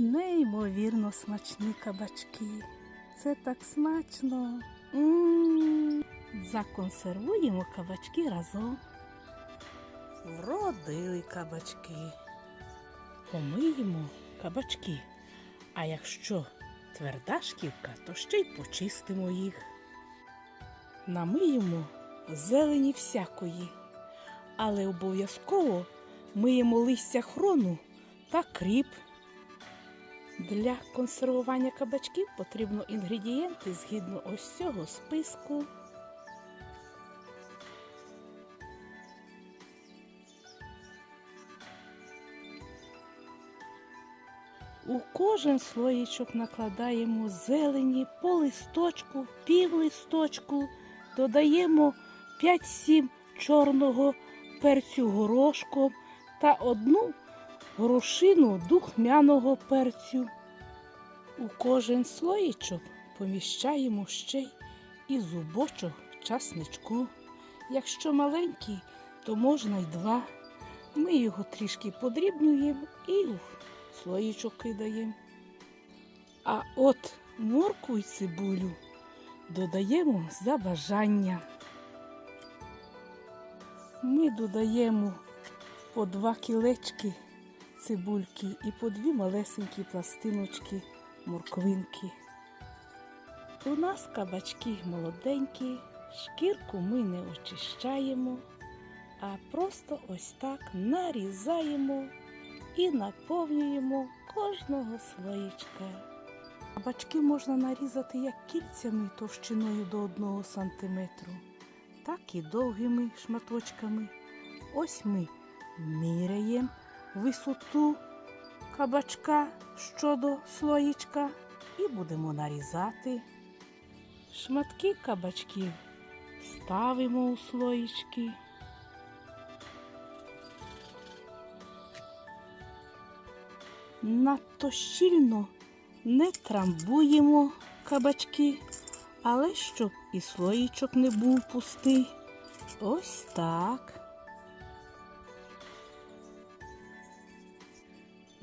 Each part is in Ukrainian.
Неймовірно смачні кабачки. Це так смачно. м Законсервуємо кабачки разом. Вродили кабачки. Помиємо кабачки. А якщо тверда шкірка, то ще й почистимо їх. Намиємо зелені всякої, але обов'язково миємо листя хрону та кріп. Для консервування кабачків потрібно інгредієнти згідно ось цього списку. У кожен слоєчок накладаємо зелені по листочку, пів листочку, додаємо 5-7 чорного перцю горошком та одну горошину духмяного перцю. У кожен слоєчок поміщаємо ще і зубочок часничку. Якщо маленький, то можна й два. Ми його трішки подрібнюємо і в слоїчок кидаємо. А от моркву й цибулю додаємо за бажанням. Ми додаємо по два кілечки цибульки і по дві малесенькі пластиночки морквинки. У нас кабачки молоденькі, шкірку ми не очищаємо, а просто ось так нарізаємо і наповнюємо кожного слоєчка. Кабачки можна нарізати як кільцями товщиною до 1 см, так і довгими шматочками. Ось ми міряємо висоту кабачка щодо слоєчка і будемо нарізати. Шматки кабачків ставимо у слоєчки. Надто щільно не трамбуємо кабачки, але щоб і слоїчок не був пустий. Ось так.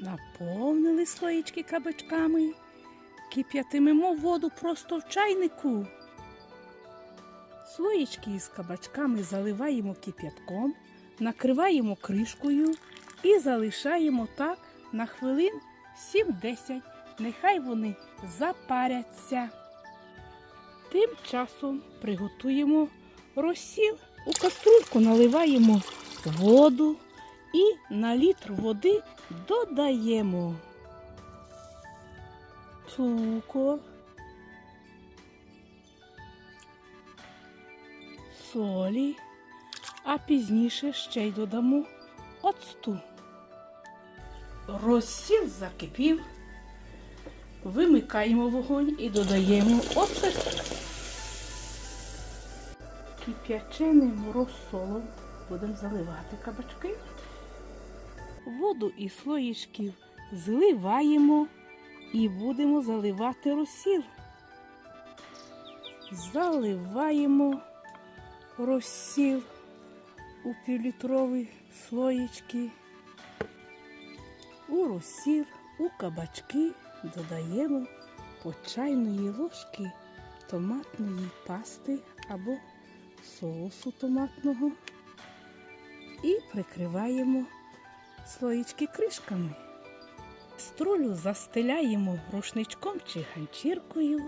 Наповнили слоїчки кабачками, кип'ятимемо воду просто в чайнику. Слоїчки із кабачками заливаємо кип'ятком, накриваємо кришкою і залишаємо так на хвилин 7-10. Нехай вони запаряться. Тим часом приготуємо розсіл. У каструльку наливаємо воду і на літр води додаємо цукор, солі, а пізніше ще й додамо оцту. Розсіл закипів. Вимикаємо вогонь і додаємо оцет. Кип'яченим розсолом будемо заливати кабачки. Воду із слоїчків зливаємо і будемо заливати розсіл. Заливаємо розсіл у півлітрові слоїчки. У розсіл, у кабачки додаємо по чайної ложки томатної пасти або соусу томатного і прикриваємо слоїчки кришками. Струлю застеляємо рушничком чи ганчіркою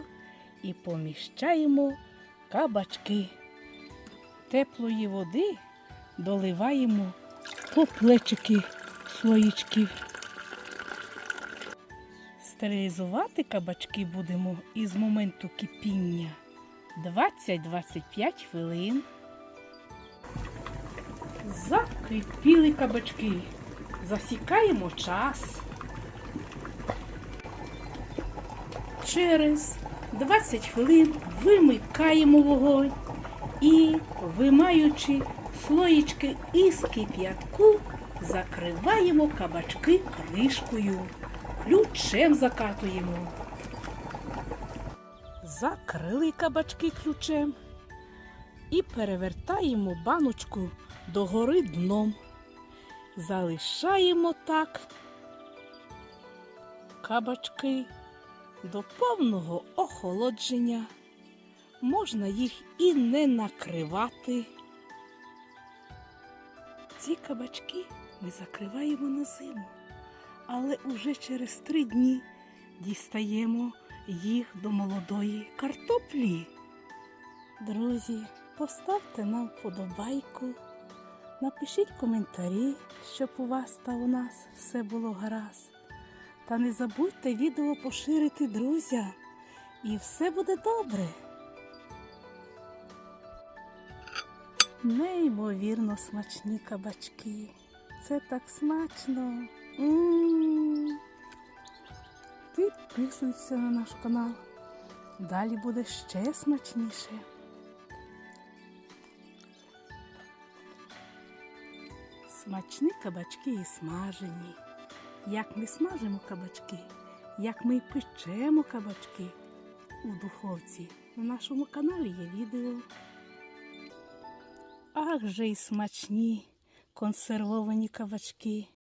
і поміщаємо кабачки. Теплої води доливаємо по плечики слоїчків. Стерилізувати кабачки будемо із моменту кипіння 20-25 хвилин. Закипіли кабачки. Засікаємо час. Через 20 хвилин вимикаємо вогонь і, вимаючи слоїчки із кип'ятку, закриваємо кабачки кришкою. Ключем закатуємо. Закрили кабачки ключем і перевертаємо баночку догори дном. Залишаємо так кабачки до повного охолодження. Можна їх і не накривати. Ці кабачки ми закриваємо на зиму, але уже через три дні дістаємо їх до молодої картоплі. Друзі, поставте нам вподобайку, напишіть коментарі, щоб у вас та у нас все було гаразд. Та не забудьте відео поширити друзям, і все буде добре. Неймовірно смачні кабачки. Це так смачно. М. На наш канал. Далі буде ще смачніше. Смачні кабачки і смажені. Як ми смажимо кабачки, як ми печемо кабачки у духовці. На нашому каналі є відео. Ах же й смачні консервовані кабачки.